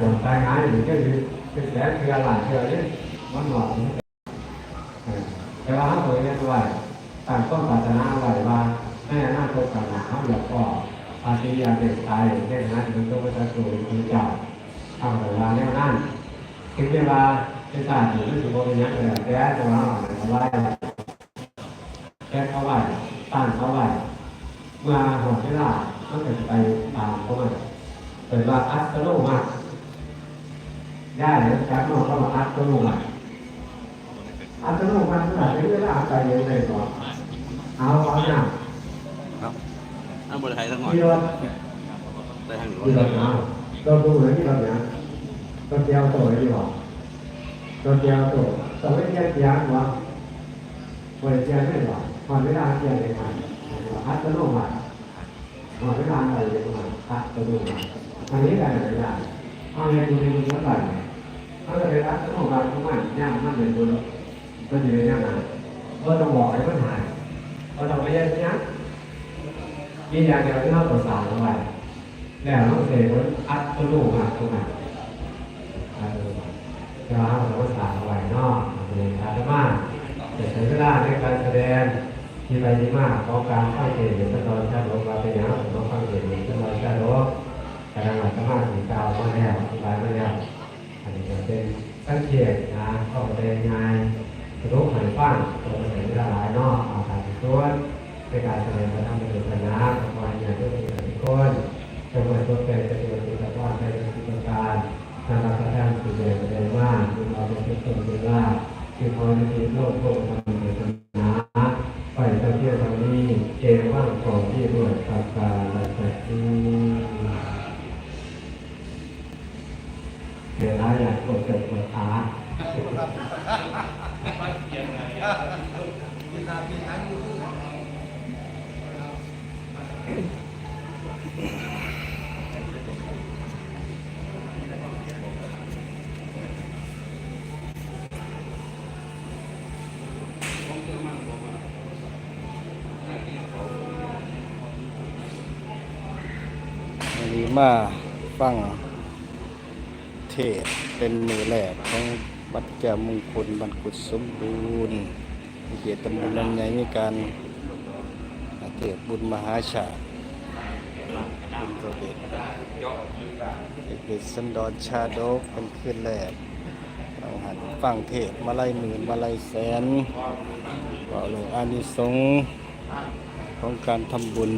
ผมตายหายอยู่ก็คือเป็นแสนเทือหลายเทือเนี่ยมันหลอกแต่ว่าเขาเคยเรียกว่าต่างต้นศาสนาไรว่าแม่หน่าโตกันนะเขาอยากก็อาชียาเด็กตายเช่นนั้นมันก็ไม่จะสูงคือเจ้าทำเวลาแนวนั้นถึงเวลาเป็นศาสตร์อยู่ที่สุโขทัยเนี่ยแก่จะมาเอาไหวแก้เขาไหวตั้งเขาไหวเมื่อหอดเวลามันก็จะไปตามเขาไปเป็นว่าอัตโนมัติ ได้เลยครับน้องก็มาอัดตัวลงอะอัดตัวลงมันขนาดนี้เวลาไปยังไงก่อนเอาเอาเนี่ยครับน้ำบริไทยทั้งหมดที่รถได้ทั้งหมดที่รถเอาเราดูเลยที่รถเนี่ยรถเดียวตัวเลยดีกว่ารถเดียวตัวต้องไม่เทียบเทียบวะบริเทียบไม่หรอกพอเวลาเทียบเลยมันอัดตัวลงอะพอเวลาอะไรเลยมันอัดตัวลงอะอันนี้ได้ไหมได้เอาในตัวนี้มันเท่าไห ร่ถ้าเราไปรับสมองเราทุกวันยางมันเป็นบุญมันอยู่ในย่างนั้นก็ต้องบอกให้มันหายเราต้องไปยันยั้งมีอย่างเดียวที่เราตรวจสอบลงไปแล้วต้องเสกอัดตัวลูกอะตรงนั้นอัดตัวลูกจะมาเราตรวจสอบเอาไว้นอกเลยอาตมากจะใช้เวลาในการแสดงที่ไปที่มากของการเข้าเกณฑ์เป็นตอนชาติโลกาเป็นอย่างต้องเข้าเกณฑ์เป็นตอนชาติลกแต่ละหลักสมาธิกาวมาแล้วอธิบายมาแล้ว อันนี้จะเป็นสังเกตนะเข้าไปได้ง่านรู้หายฟังตัวเห็นหลายนอกอาการส่วนในการแสดงพระธรรมเป็นคณะประมาณอย่างที่มีทุกคนจะมาตัวเป็นจะเป็นติดต่อในกิจการนานาประการสุดเด่นแสดงว่าคุณเราเป็นคนเวลาคือพอในที่โลกโลกทำเป็นคณะไปตะเกียบตรงนี้เอว่างของที่ด้วยสักการและสักที่ เวลาอยากกดเกิดกดขาวันนี้มาฟัง เทศ เป็นมือแรกของวัดแก้วมงคลบรรกุศสมบูรณ์ในเขตตำบลลำไยมีการเทศบุญมหาชาติบุญประเวทเด็กสันดอนชาดกเป็นขึ้นแรกเราหันฟังเทศมาไล่หมื่นมาไล่แสนว่าหลวงอานิสงส์ของการทำบุญ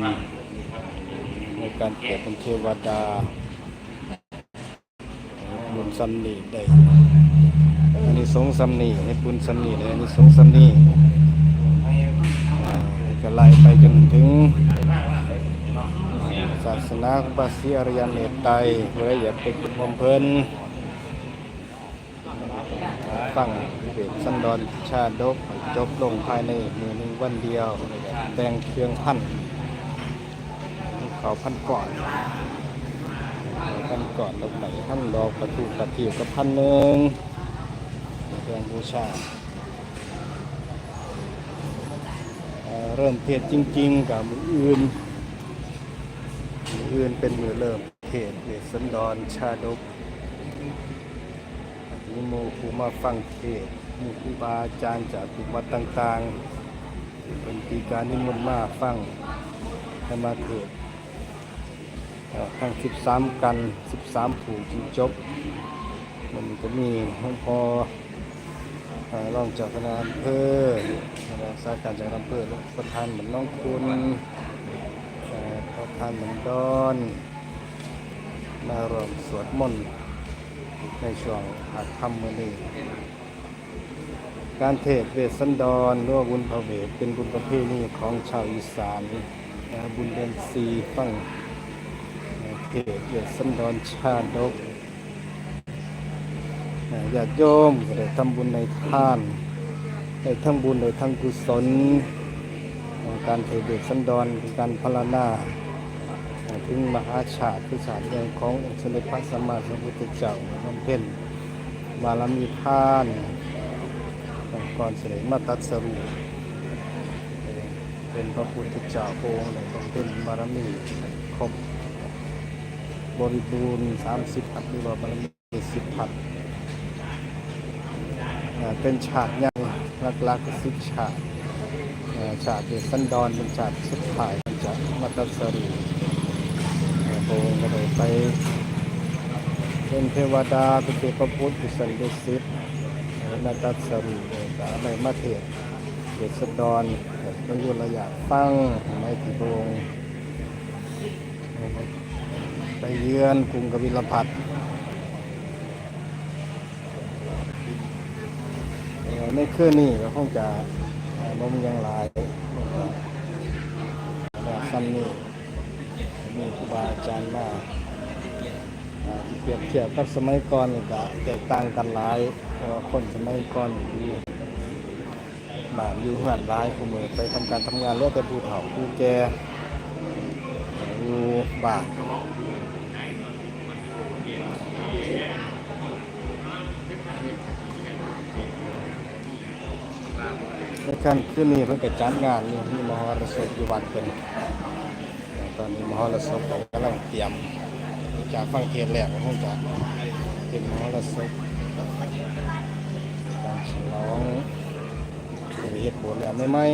ในการเกิดเป็นเทวดา บุญสำนีได้อันนี้สงส์สำนีให้บุญสำนีได้อันนี้สงส์สำนี่ก็ไล่ไปจนถึงศาสนาพระศีอริยเมตไตรเพื่ออยากเป็นบำเพ็ญฟังเด็กสันดอนชาดกจบลงภายในมือหนึ่งวันเดียว แต่งเครื่องพัน เขาพันก่อน พันก่อนลงไหนพันดอกประตูประทิวกับพันหนึ่งเครื่องบูชาเเริ่มเทศจริง ๆ กับมืออื่นมืออื่นเป็นมือเริ่มเทศเวสสันดรชาดกนิโมภูมาฟังเทศมีครูบาอาจารย์จากทุกวัดต่างๆเป็นปีการนิมนต์มาฟังให้มาเทศ ทั้ง 13 กัน 13 ผูกจิงจบ มันก็มีหลวงพ่อเอ่อรองจ้าคณะอำเภอรักษาการจากอำเภอประธานเหมือนน้องคุณประธานเหมือนดอน มารวมสวดมนต์ในช่วงหักคำมือนี้การเทศเวสันดรหรือว่าบุญพระเวทเป็นบุญประเพณีของชาวอีสานนะบุญเดือนสีฟัง เขตเกียรติสันดอนชาดกนะญาติโยมก็ได้ทำบุญในท่านได้ทั้งบุญได้ทั้งกุศลการเทเดชสันดอนการพลารณาถึงมหาชาติคือศาตร์เรื่องขององค์สมเด็จพระสัมมาสัมพุทธเจ้าบำเพ็ญบารมีทานก่อนเสด็จมาตัดสรุเป็นพระพุทธเจ้าพระองค์ในบำเพ็ญบารมีครบ บริบูรณ์สามสิบพัดหรือว่าบารมีสิบพัดอ่าเป็นฉากใหญ่หลักๆสิบฉากฉากเดชสันดรเป็นฉากสุดท้ายมันจะมัตตสรีอ่าพระองก็เลยไป เป็นเทวดาเป็นเทพพุทธสันติสิทธิ์นาตัสรีเลยก็ในมาเทศเดชสันดรต้องยุระยะฟังในที่พรง ไปเยือนกรุงกบิลพัทเอ่อในคืนนี้ก็คงจะเอ่อบ่มีหยังหลายแต่ซ้ำนี้มีครูบาอาจารย์มาเปรียบเทียบกับสมัยก่อนนี่ก็แตกต่างกันหลายเพราะคนสมัยก่อนอยู่บ้านอยู่เฮือนหลายผู้มือไปทำการทำงานแล้วแต่ผู้เฒ่าผู้แก่อยู่บ้าน ในการคืนนี้เพิ่งไปจัดงานนี่มีมหรสพอยู่วัดเป็นตอนนี้มหรสพกำลังเตรียมจากฟังเทศน์แล้วก็คงจะเป็นมหรสพการฉลองเฮ็ดโบสถ์แล้วไม่ไม่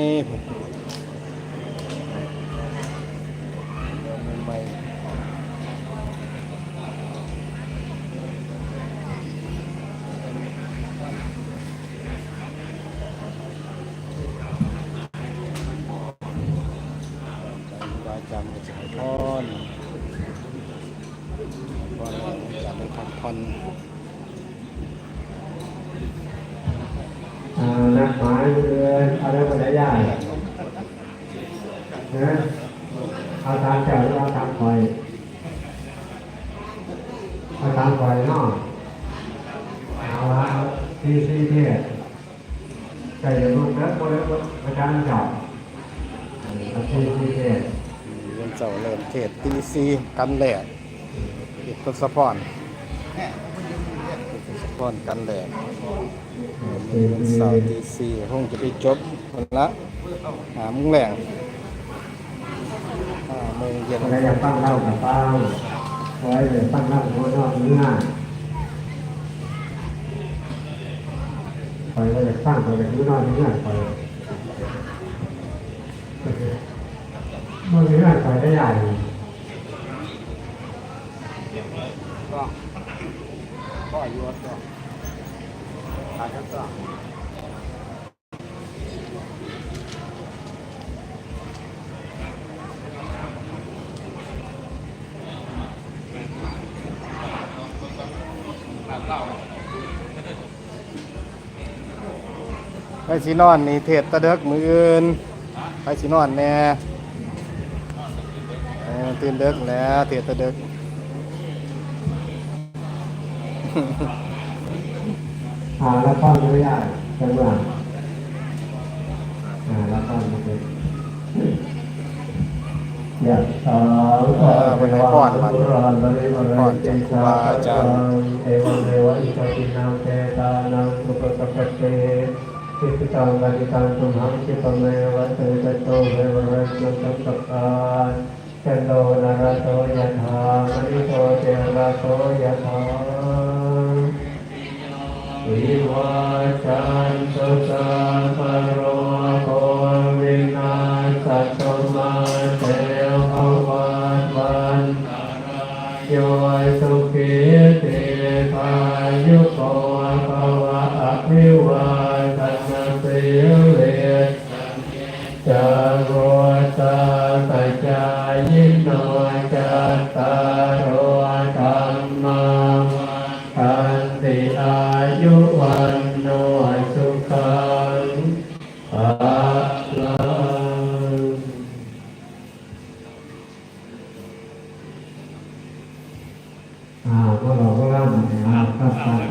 ไม่การวาจำก็จะให้พรพรแล้วจะได้พัก ผ่อนอ่านักหมายเรือนอะไรก็ได้ยากนะเอาตามเจ้าหรือเอาตามคอยเอาตามคอยเนาะเอาละเอาที่ที่เทศใจเย็นๆนะบริบทอาจารย์เจับเอาที่ที่เทศเรียนเจ้าเริ่มเทศตีซีกันแหลกอีกทศพรอีก ทศพรกันแหลกเรียนเสาร์ตีซีคงจะไปจบคนละหามุ้งแหลงห้าโมงเย็นอะไรอยากฟังเล่ากับฟังคอยเดี๋ยวฟังเล่าหัวนอกเนื้อคอยก็อยากฟังคอยอยากรู้นอกเนื้อคอยมันเนื้อคอยได้ใหญ่ ก็ก็อายุก็ อายุก็ไปสินอนนี่เทศตะเด็กมืออื่นไปสินอนแน่เออตื่นเด็กแล้วเทศตะเด็ก อาแล้วฟังไม่ได้จังหวะอาแล้วฟังไม่ได้อยากสาวก็เป็นว่าบุรานบริบริเจสาจังเอวเอวะอิจตินังเตตานังสุปสัพพเตสิทธังกติตังตุมหังคิปะเมวะเตโตเววะเรจุตัสสะกานจันโดนาราโตยะถามณิโตเจระโตยะถา วิวาจันตุสัพพะโร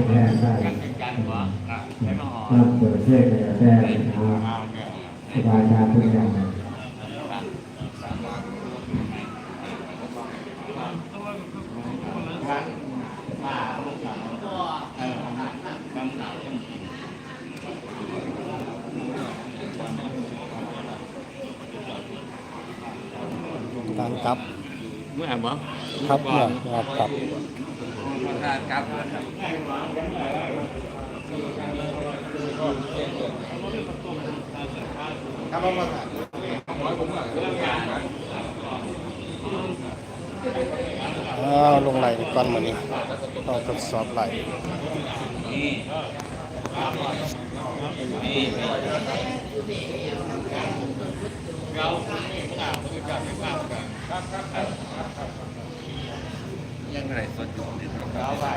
แท้ได้รับเปิดเทศแต่ได้ครูบาอาจารย์ทุกอย่างการกลับเมื่อไหร่ครับเมื่อครับ ครับครับครับผมคอ้าลงไหลก่อนมานี่เราทสอบไหลนนี่เราไม่กล้าไม่ครับครับครับ ยังไงสดอยู่ในโทรัพ